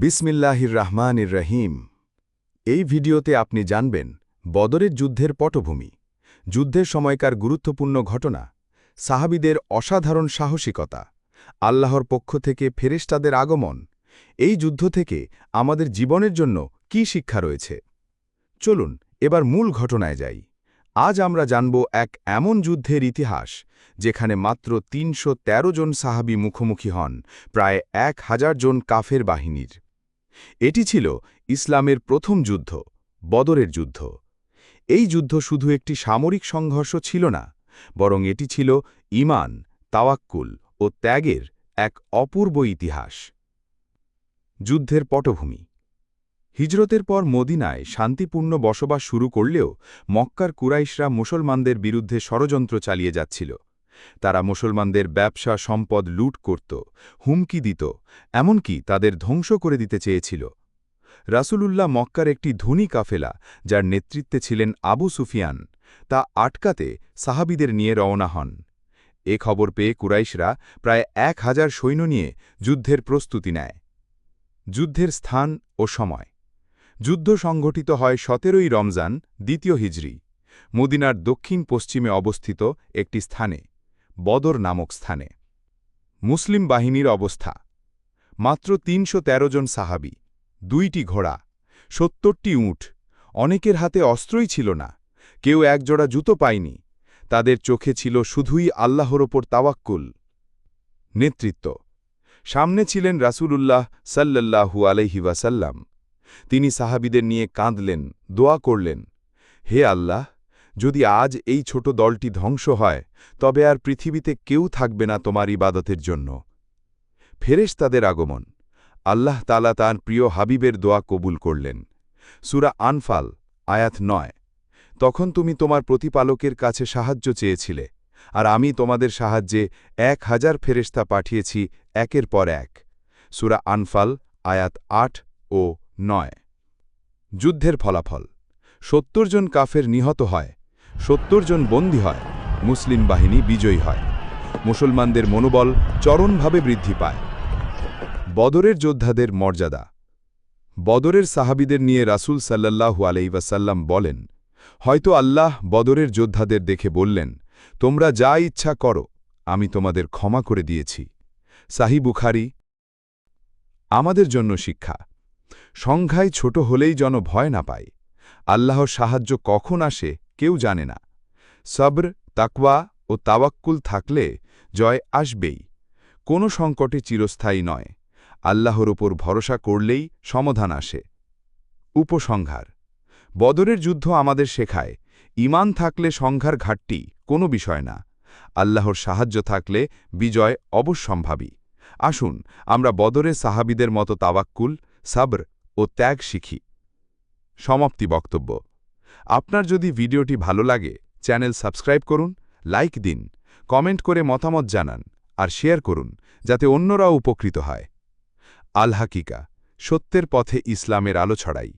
বিসমিল্লাহির রহমানির রহিম এই ভিডিওতে আপনি জানবেন, বদরের যুদ্ধের পটভূমি, যুদ্ধের সময়কার গুরুত্বপূর্ণ ঘটনা, সাহাবিদের অসাধারণ সাহসিকতা, আল্লাহর পক্ষ থেকে ফেরেশতাদের আগমন, এই যুদ্ধ থেকে আমাদের জীবনের জন্য কি শিক্ষা রয়েছে। চলুন, এবার মূল ঘটনায় যাই। আজ আমরা জানব এক এমন যুদ্ধের ইতিহাস, যেখানে মাত্র তিনশো তেরো জন সাহাবি মুখোমুখি হন, প্রায় এক হাজার জন কাফের বাহিনীর। এটি ছিল ইসলামের প্রথম যুদ্ধ, বদরের যুদ্ধ। এই যুদ্ধ শুধু একটি সামরিক সংঘর্ষ ছিল না, বরং এটি ছিল ইমান, তাওয়াক্কুল ও ত্যাগের এক অপূর্ব ইতিহাস। যুদ্ধের পটভূমি। হিজরতের পর মদিনায় শান্তিপূর্ণ বসবাস শুরু করলেও মক্কার কুরাইশরা মুসলমানদের বিরুদ্ধে ষড়যন্ত্র চালিয়ে যাচ্ছিল। তারা মুসলমানদের ব্যবসা সম্পদ লুট করত, হুমকি দিত, এমনকি তাদের ধ্বংস করে দিতে চেয়েছিল। রাসূলুল্লাহ মক্কার একটি ধনী কাফেলা, যার নেতৃত্বে ছিলেন আবু সুফিয়ান, তা আটকাতে সাহাবিদের নিয়ে রওনা হন। এ খবর পেয়ে কুরাইশরা প্রায় এক হাজার সৈন্য নিয়ে যুদ্ধের প্রস্তুতি নেয়। যুদ্ধের স্থান ও সময়। যুদ্ধ সংঘটিত হয় সতেরোই রমজান, দ্বিতীয় হিজরি। মদিনার দক্ষিণ পশ্চিমে অবস্থিত একটি স্থানে। বদর নামক স্থানে। মুসলিম বাহিনীর অবস্থা। মাত্র তিনশো তেরো জন সাহাবি, দুইটি ঘোড়া, সত্তরটি উঠ অনেকের হাতে অস্ত্রই ছিল না, কেউ একজোড়া জুতো পায়নি, তাদের চোখে ছিল শুধুই আল্লাহর ওপর তাওয়াক্কুল। নেতৃত্ব। সামনে ছিলেন রাসূলুল্লাহ সাল্লাল্লাহু আলহি ওয়াসাল্লাম। তিনি সাহাবিদের নিয়ে কাঁদলেন, দোয়া করলেন, হে আল্লাহ যদি আজ এই ছোট দলটি ধ্বংস হয়, তবে আর পৃথিবীতে কেউ থাকবে না তোমার ইবাদতের জন্য। ফেরেশ তাদের আগমন। আল্লাহ তালা তাঁর প্রিয় হাবিবের দোয়া কবুল করলেন। সুরা আনফাল, আয়াত নয়। তখন তুমি তোমার প্রতিপালকের কাছে সাহায্য চেয়েছিলে, আর আমি তোমাদের সাহায্যে এক হাজার ফেরেস্তা পাঠিয়েছি একের পর এক। সুরা আনফাল, আয়াত আট ও নয়। যুদ্ধের ফলাফল। সত্তর জন কাফের নিহত হয় সত্তর জন বন্দী হয়, মুসলিম বাহিনী বিজয়ী হয়। মুসলমানদের মনোবল চরণভাবে বৃদ্ধি পায়। বদরের যোদ্ধাদের মর্যাদা। বদরের সাহাবিদের নিয়ে রাসুল সাল্লাল্লাহু আলাইসাল্লাম বলেন, হয়তো আল্লাহ বদরের যোদ্ধাদের দেখে বললেন, তোমরা যা ইচ্ছা করো, আমি তোমাদের ক্ষমা করে দিয়েছি। সাহি বুখারি, আমাদের জন্য শিক্ষা। সংখ্যায় ছোট হলেই যেন ভয় না পায়। আল্লাহর সাহায্য কখন আসে কেউ জানে না। সব্র, তাকওয়া ও তাওয়াক্কুল থাকলে জয় আসবেই। কোনো সংকটে চিরস্থায়ী নয়। আল্লাহর ওপর ভরসা করলেই সমাধান আসে। উপসংহার। বদরের যুদ্ধ আমাদের শেখায় ইমান থাকলে সংঘার ঘাটটি কোনো বিষয় না। আল্লাহর সাহায্য থাকলে বিজয় অবশ্যম্ভাবী। আসুন, আমরা বদরে সাহাবিদের মতো তাওয়াক্কুল, সাবর ও ত্যাগ শিখি। সমাপ্তি বক্তব্য। আপনার যদি ভিডিওটি ভালো লাগে, চ্যানেল সাবস্ক্রাইব করুন, লাইক দিন, কমেন্ট করে মতামত জানান, আর শেয়ার করুন, যাতে অন্যরাও উপকৃত হয়। আল হাকিকা, সত্যের পথে ইসলামের আলো ছড়াই।